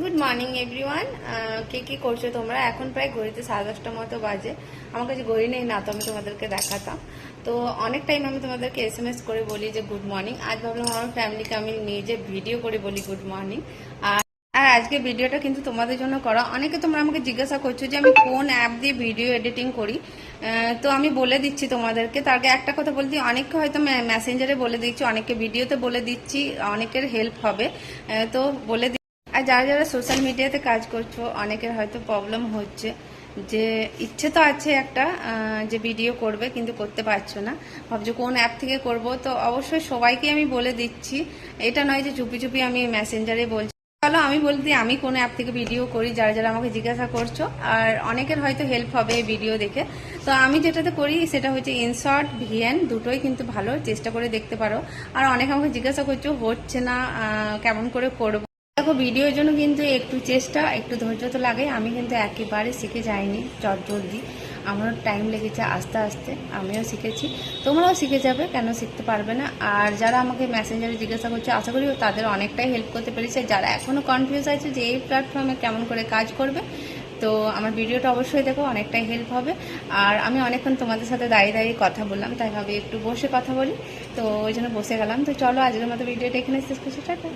Good morning everyone কে কি করছ তোমরা? এখন প্রায় ঘড়িতে সাড়ে দশটা মতো বাজে। আমার কাছে ঘড়ি নেই, না তো আমি তোমাদেরকে দেখাতাম। তো অনেক টাইম আমি তোমাদেরকে এস এম এস করে বলি যে গুড মর্নিং আজ ভাবলাম আমার ফ্যামিলিকে আমি নিজে ভিডিও করে বলি গুড মর্নিং আর আর আজকে ভিডিওটা কিন্তু তোমাদের জন্য করা। অনেকে তোমরা আমাকে জিজ্ঞাসা করছ যে, আমি কোন অ্যাপ দিয়ে ভিডিও এডিটিং করি? তো আমি বলে দিচ্ছি তোমাদেরকে। তার আগে একটা কথা বলতে অনেককে হয়তো মেসেঞ্জারে বলে দিচ্ছি, অনেককে ভিডিওতে বলে দিচ্ছি, অনেকের হেল্প হবে। তো বলে আর যারা যারা সোশ্যাল মিডিয়াতে কাজ করছ, অনেকের হয়তো প্রবলেম হচ্ছে যে ইচ্ছে তো আছে একটা যে ভিডিও করবে কিন্তু করতে পারছ না। ভাবছ কোন অ্যাপ থেকে করব? তো অবশ্যই সবাইকে আমি বলে দিচ্ছি, এটা নয় যে চুপি চুপি আমি মেসেঞ্জারে বলছি। চলো আমি বলতে আমি কোনো অ্যাপ থেকে ভিডিও করি, যারা যারা আমাকে জিজ্ঞাসা করছ, আর অনেকের হয়তো হেল্প হবে ভিডিও দেখে। তো আমি যেটাতে করি, সেটা হচ্ছে ইনশর্ট ভিএন দুটোই কিন্তু ভালো, চেষ্টা করে দেখতে পারো। আর অনেকে আমাকে জিজ্ঞাসা করছ, হচ্ছে না কেমন করে করব? দেখো, ভিডিওর জন্য কিন্তু একটু চেষ্টা, একটু ধৈর্য তো লাগে আমি কিন্তু একেবারে শিখে যাইনি, চট জলদি। আমারও টাইম লেগেছে আস্তে আস্তে, আমিও শিখেছি। তোমরাও শিখে যাবে, কেন শিখতে পারবে না? আর যারা আমাকে মেসেঞ্জারে জিজ্ঞাসা করছে, আশা করি তাদের অনেকটাই হেল্প করতে পেরেছে। যারা এখনও কনফিউজ আছে যে এই প্ল্যাটফর্মে কেমন করে কাজ করবে, তো আমার ভিডিওটা অবশ্যই দেখো, অনেকটাই হেল্প হবে। আর আমি অনেকক্ষণ তোমাদের সাথে দাঁড়িয়ে দাঁড়িয়ে কথা বললাম, তাই ভাবে একটু বসে কথা বলি। তো ওই জন্য বসে গেলাম। তো চলো, আজকের মতো ভিডিওটা এখানে শেষ করছি। টাটা।